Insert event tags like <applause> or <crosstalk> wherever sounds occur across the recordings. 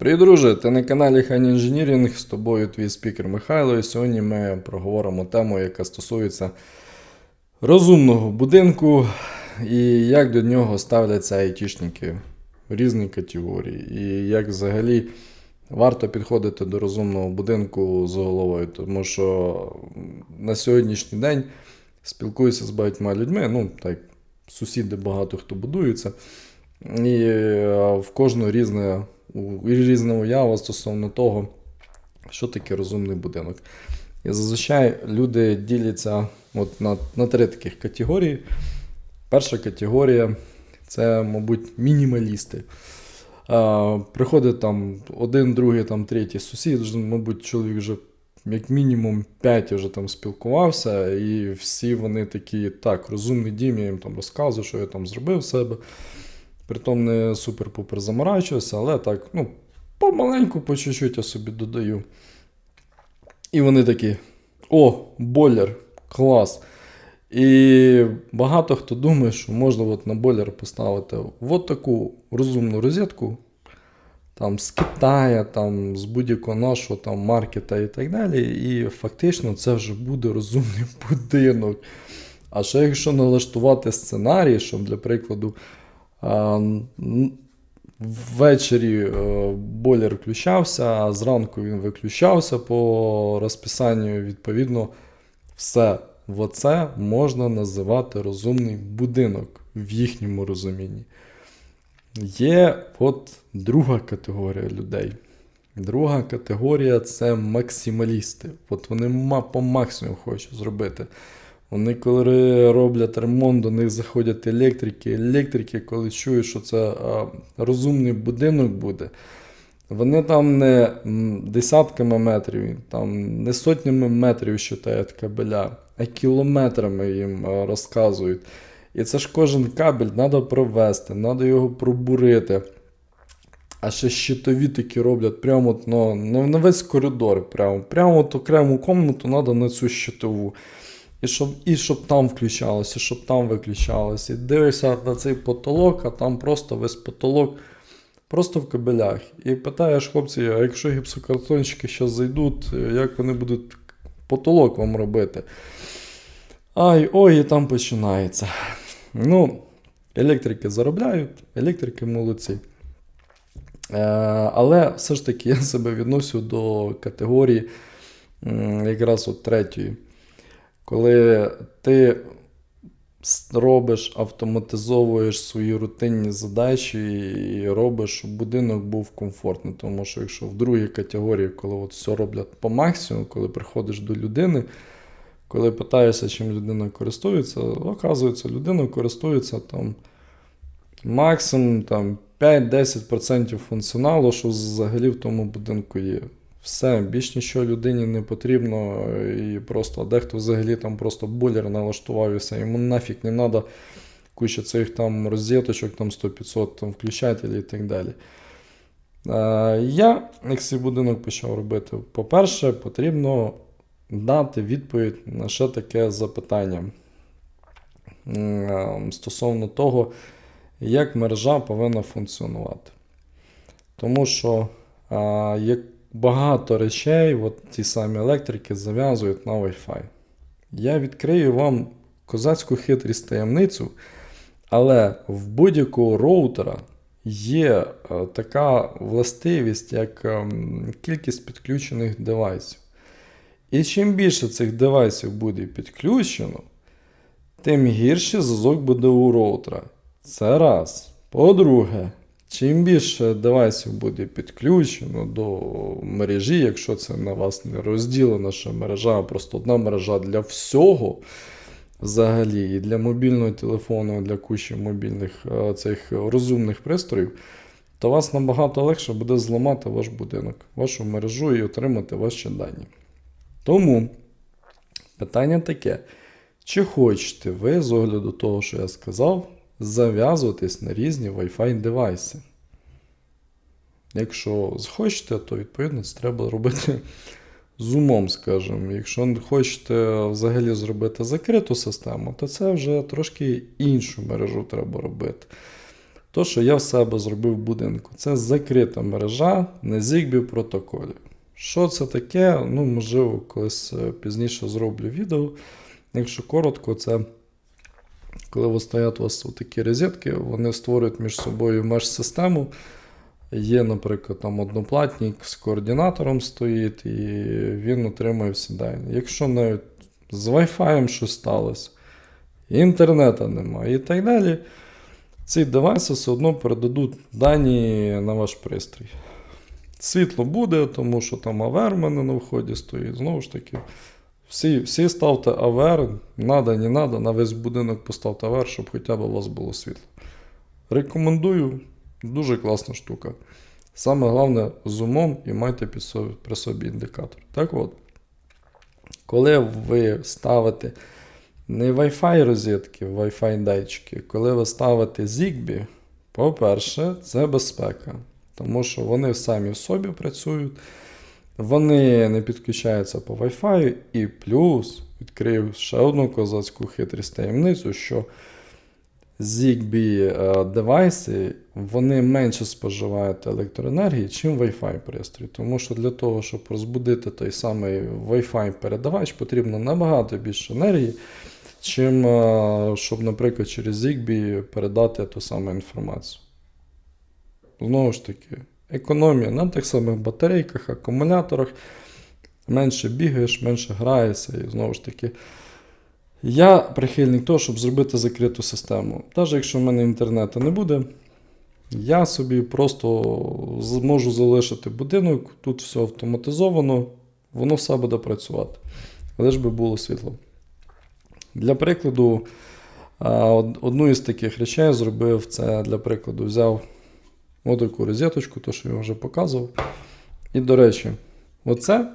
Привіт, друже! Ти на каналі Хан Engineering, з тобою твій спікер Михайло. І сьогодні ми проговоримо тему, яка стосується розумного будинку і як до нього ставляться айтішники в різні категорії. І як взагалі варто підходити до розумного будинку з головою. Тому що на сьогоднішній день спілкуюся з багатьма людьми, ну так, сусіди багато хто будується. І в кожного різне, у- різна уява стосовно того, що таке розумний будинок. І зазвичай люди діляться от на, на три таких категорії. Перша категорія це, мабуть, мінімалісти. А, приходить там один, другий, там, третій сусід, мабуть, чоловік вже як мінімум 5 вже там спілкувався, і всі вони такі, так, розумний дім, я їм там розказую, що я там зробив в себе. Притом не супер-пупер заморачуюся, але так, ну, помаленьку, по чуть-чуть я собі додаю. І вони такі: о, бойлер, клас. І багато хто думає, що можна от на бойлер поставити от таку розумну розетку, там з Китая, там з будь-якого нашого там маркета і так далі. І фактично це вже буде розумний <laughs> будинок. А ще якщо налаштувати сценарій, щоб для прикладу. Ввечері е, бойлер включався, а зранку він виключався по розписанню. Відповідно, все оце можна називати розумний будинок в їхньому розумінні. Є от друга категорія людей. Друга категорія це максималісти. От вони по максимуму хочуть зробити. Вони, коли роблять ремонт, до них заходять електрики. Електрики, коли чують, що це розумний будинок буде, вони там не десятками метрів, там не сотнями метрів щитають кабеля, а кілометрами їм розказують. І це ж кожен кабель треба провести, треба його пробурити. А ще щитові такі роблять прямо от, на, на весь коридор. Прямо, прямо от окрему комнату треба на цю щитову. І щоб, і щоб там включалося, і щоб там виключалося. І дивишся на цей потолок, а там просто весь потолок просто в кабелях. І питаєш хлопці, а якщо гіпсокартончики зараз зайдуть, як вони будуть потолок вам робити? Ай, ой, і там починається. Ну, електрики заробляють, електрики молодці. Е, але все ж таки я <laughs> себе відносю до категорії якраз от третьої. Коли ти робиш, автоматизовуєш свої рутинні задачі і робиш, щоб будинок був комфортний. Тому що якщо в другій категорії, коли от все роблять по максимуму, коли приходиш до людини, коли питаєшся, чим людина користується, оказується, людина користується там максимум там, 5-10% функціоналу, що взагалі в тому будинку є. Все, більш нічого людині не потрібно, і просто дехто взагалі там просто бойлер налаштував і все. Йому нафіг не треба куча цих там розеточок, там 100-500 там включателів і так далі. Е, я, як свій будинок почав робити, по-перше, потрібно дати відповідь на ще таке запитання е, стосовно того, як мережа повинна функціонувати. Тому що як багато речей, от ті самі електрики зав'язують на Wi-Fi. Я відкрию вам козацьку хитрість таємницю, але в будь-якого роутера є е, така властивість, як ем, кількість підключених девайсів. І чим більше цих девайсів буде підключено, тим гірший зв'язок буде у роутера. Це раз. По-друге, чим більше девайсів буде підключено до мережі, якщо це на вас не розділена ще мережа, а просто одна мережа для всього, взагалі, і для мобільного телефону, і для кучі мобільних е, цих розумних пристроїв, то вас набагато легше буде зламати ваш будинок, вашу мережу і отримати ваші дані. Тому питання таке. Чи хочете ви, з огляду того, що я сказав, зав'язуватись на різні Wi-Fi девайси? Якщо захочете, то відповідно це треба робити з умом, скажімо. Якщо хочете взагалі зробити закриту систему, то це вже трошки іншу мережу треба робити. То, що я в себе зробив в будинку, це закрита мережа на Zigbee протоколі. Що це таке? Ну, можливо, колись е, пізніше зроблю відео. Якщо коротко, це коли ви стоять у вас такі розетки, вони створюють між собою меж-систему. Є, наприклад, там одноплатник з координатором стоїть, і він отримує всі дані. Якщо навіть з Wi-Fi щось сталося, інтернету немає і так далі, ці девайси все одно передадуть дані на ваш пристрій. Світло буде, тому що там АВР в мене на вході стоїть. Знову ж таки, всі, всі ставте АВР, надо, не надо, на весь будинок поставте АВР, щоб хоча б у вас було світло. Рекомендую, дуже класна штука. Саме головне з умом і майте під собі, при собі індикатор. Так от, коли ви ставите не Wi-Fi розетки, Wi-Fi датчики, коли ви ставите Zigbee, по-перше, це безпека. Тому що вони самі в собі працюють, вони не підключаються по Wi-Fi, і плюс відкрив ще одну козацьку хитрість таємницю, що Zigbee е, девайси вони менше споживають електроенергії, чим Wi-Fi пристрій. Тому що для того, щоб розбудити той самий Wi-Fi передавач, потрібно набагато більше енергії, чим е, щоб, наприклад, через Zigbee передати ту саму інформацію. Знову ж таки, економія на тих самих батарейках, акумуляторах. Менше бігаєш, менше граєшся. І знову ж таки, я прихильник того, щоб зробити закриту систему. Навіть якщо в мене інтернету не буде, я собі просто зможу залишити будинок, тут все автоматизовано, воно все буде працювати. Ж би було світло. Для прикладу, одну із таких речей зробив це для прикладу, взяв отаку розеточку, то що я вже показував. І, до речі, оце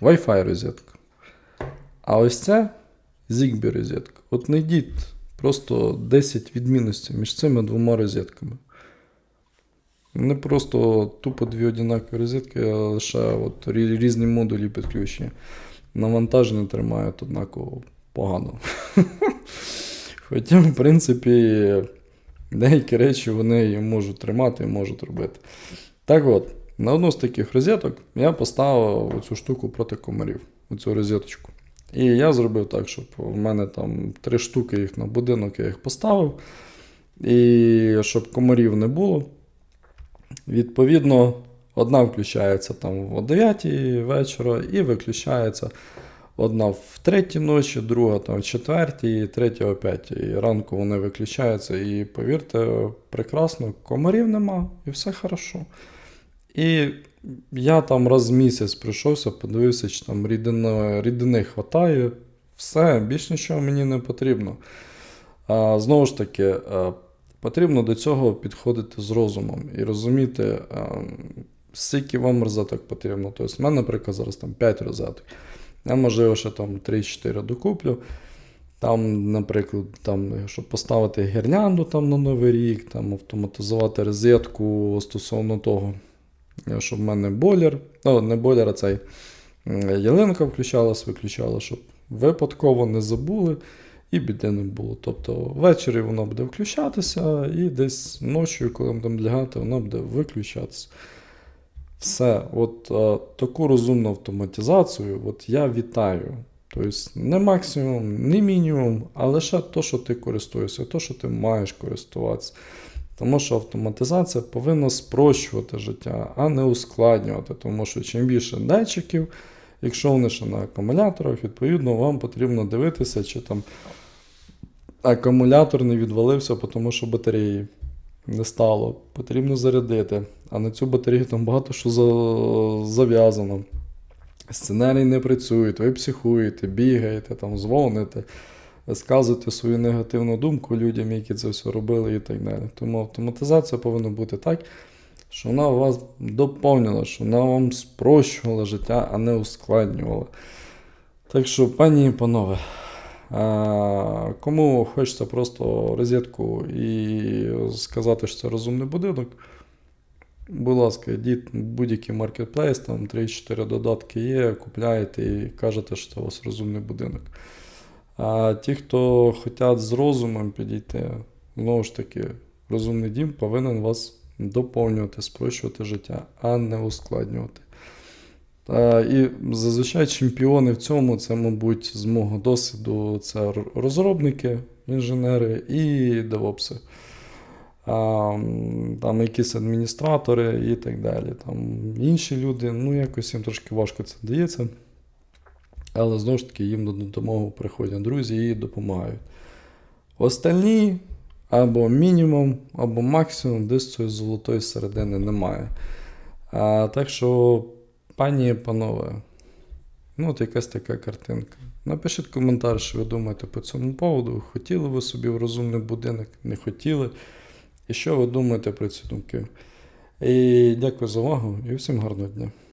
Wi-Fi розетка. А ось це Zigbee розетка. От знайдіть просто 10 відмінностей між цими двома розетками. Не просто тупо дві однакові розетки, а лише от різні модулі підключення. Навантаження тримають однаково погано. <laughs> Хоча, в принципі, деякі речі вони можуть тримати і можуть робити. Так от, на одну з таких розеток я поставив оцю штуку проти комарів, оцю розеточку. І я зробив так, щоб в мене там три штуки їх на будинок, я їх поставив. І щоб комарів не було. Відповідно, одна включається там о 9 вечора і виключається одна в 3 ночі, друга там в 4, третя о 5 ранку вони виключаються. І повірте, прекрасно, комарів нема, і все хорошо. І я там раз в місяць прийшовся, подивився, чи там рідини, рідини хватає. Все, більш нічого мені не потрібно. А, знову ж таки, потрібно до цього підходити з розумом і розуміти, скільки вам розеток потрібно. Тобто, в мене, наприклад, зараз там 5 розеток. Я, можливо, ще там 3-4 докуплю. Там, наприклад, там, щоб поставити гірлянду там, на Новий рік, там, автоматизувати розетку стосовно того, е, щоб в мене бойлер, ну, не бойлер, а цей ялинка включалась, виключала, щоб випадково не забули і біди не було. Тобто ввечері воно буде включатися, і десь ночі, коли будемо лягати, воно буде виключатися. Все, от е, таку розумну автоматизацію от я вітаю. Тобто не максимум, не мінімум, а лише те, що ти користуєшся, те, що ти маєш користуватися. Тому що автоматизація повинна спрощувати життя, а не ускладнювати. Тому що чим більше датчиків, якщо вони ще на акумуляторах, відповідно, вам потрібно дивитися, чи там акумулятор не відвалився, тому що батареї не стало. Потрібно зарядити. А на цю батарею там багато що за... зав'язано. Сценарій не працюють, ви психуєте, бігаєте, там, дзвоните, сказуєте свою негативну думку людям, які це все робили і так далі. Тому автоматизація повинна бути так, що вона вас доповнювала, що вона вам спрощувала життя, а не ускладнювала. Так що, пані і панове, кому хочеться просто розетку і сказати, що це розумний будинок, будь ласка, йдіть в будь-який маркетплейс, там 3-4 додатки є, купляєте і кажете, що у вас розумний будинок. А ті, хто хочуть з розумом підійти, знову ж таки, розумний дім повинен вас доповнювати, спрощувати життя, а не ускладнювати. Та, і зазвичай чемпіони в цьому, це, мабуть, з мого досвіду, це розробники, інженери і девопси. А, там якісь адміністратори і так далі. Там інші люди, ну якось їм трошки важко це дається. Але знову ж таки їм на допомогу приходять друзі і допомагають. Остальні або мінімум, або максимум, десь цієї золотої середини немає. А, так що, пані і панове, ну от якась така картинка. Напишіть коментар, що ви думаєте по цьому поводу. Хотіли ви собі в розумний будинок, не хотіли. І що ви думаєте про ці думки? І дякую за увагу і всім гарного дня.